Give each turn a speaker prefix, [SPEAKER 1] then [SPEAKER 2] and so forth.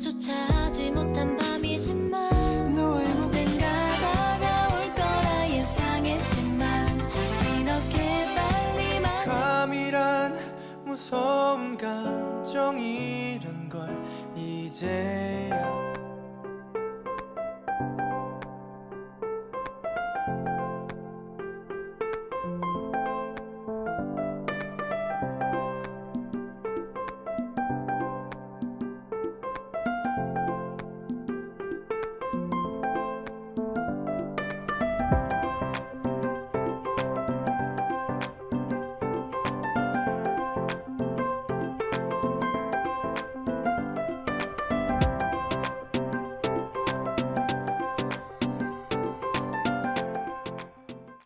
[SPEAKER 1] 조차 하지 못한 밤이지만
[SPEAKER 2] 너의
[SPEAKER 1] 언젠가 다가올 거라 예상했지만 이렇게 빨리 만
[SPEAKER 2] 감이란 무서운 감정이란 걸 이제야